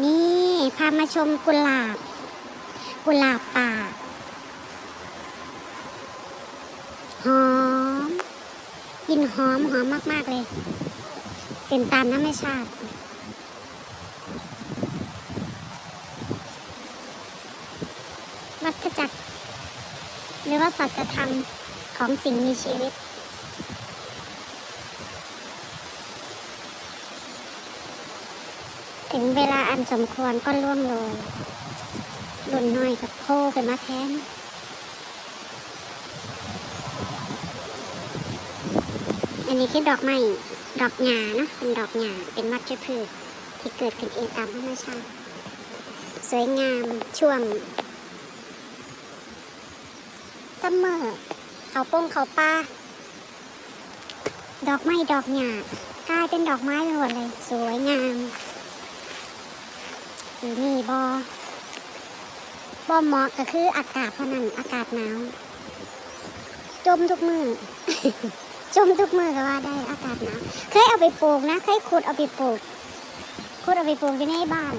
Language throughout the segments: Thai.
นี่พามาชมกุหลาบ กุหลาบป่าหอมกลินหอมหอมมากๆเลยตื่นตามธรรมชาติวัฏจักรหรือว่าสัจธรรมของสิ่งมีชีวิต ถึงเวลาอันสมควรก็ล่วงโรยหล่นน้อยกับโพเป็นมาแทนอันนี้คือดอกไม้ดอกหญ้านะเป็นดอกหญ้าเป็นวัชพืชที่เกิดขึ้นเองตามธรรมชาติสวยงามช่วงซัมเมอร์เขาป้งเขาป้าดอกไม้ดอกหญ้ากลายเป็นดอกไม้ไปหมดเลย สวยงาม หรือนี่บอบอเหมาะก็คืออากาศเท่านั้นอากาศหนาว จมทุกมือจมทุกมือก็ว่าได้อากาศหนาวเคยเอาไปปลูกนะเคยขุดเอาไปปลูกขุดเอาไปปลูกอยู่ในบ้าน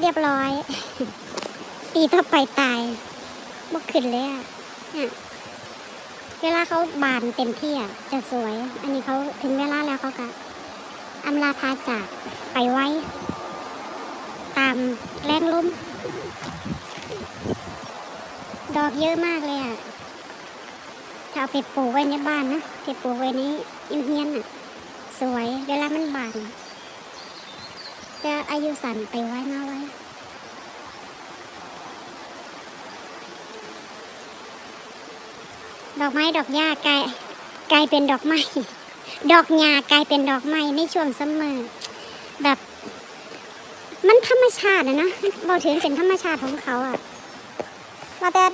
เรียบร้อย ปีต่อไปตายบ่ขึ้นเลยอะเนี่ยเวลาเขาบานเต็มที่อะจะสวย อันนี้เขาถึงเวลาแล้วเขาก็อำลาพาจากไปไว้ามแรงลมดอกเยอะมากเลยอะถ้าเอาไปปลูกไว้ในบ้านนะไปปลูกไว้ในอิมเฮียนอะ สวยเวลามันบานจะอายุสั้นไปไว้มาไว้ดอกไม้ดอกหญ้ากลายกลายเป็นดอกไม้ ดอกหญ้ากลายเป็นดอกไม้ในช่วงซัมเมอร์แบบ มันธรรมชาติอะนะเราถือเป็นธรรมชาติของเขาอะว่าแต่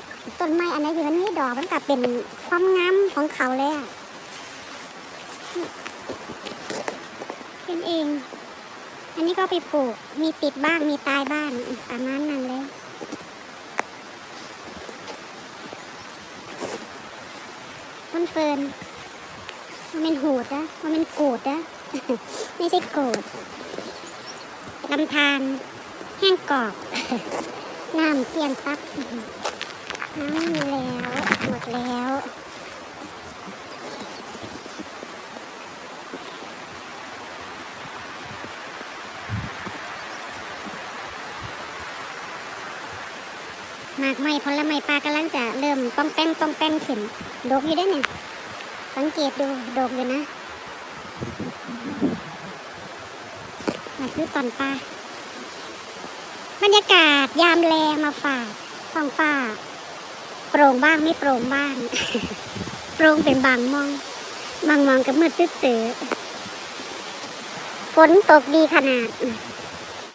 ต้นไม้อันไหนที่มันมีดอกมันกลับเป็นความงามของเขาเลยอะเป็นเอง อันนี้ก็ไปปลูก มีติดบ้าง มีตายบ้างประมาณนั้นเลยต้นเฟิร์นมันเป็นหูดนะมันเป็นกูดนะไม่ใช่โกด ลำธารแห้งกรอบน้ำเตียงตักน้ำไม่มีแล้วหมดแล้วหมากไม้ผลไม้ปลากำลังจะเริ่มต้องแป้งต้องแป้งขึ้นดกอยู่ได้เนี่ย สังเกตดูดกอยู่นะ คือตอนปลาบรรยากาศยามแลมาฝากท้องฟ้า โปร่งบ้างไม่โปร่งบ้าง โปร่งเป็นบางมองบางมองกับมืดตื้อฝนตกดีขนาด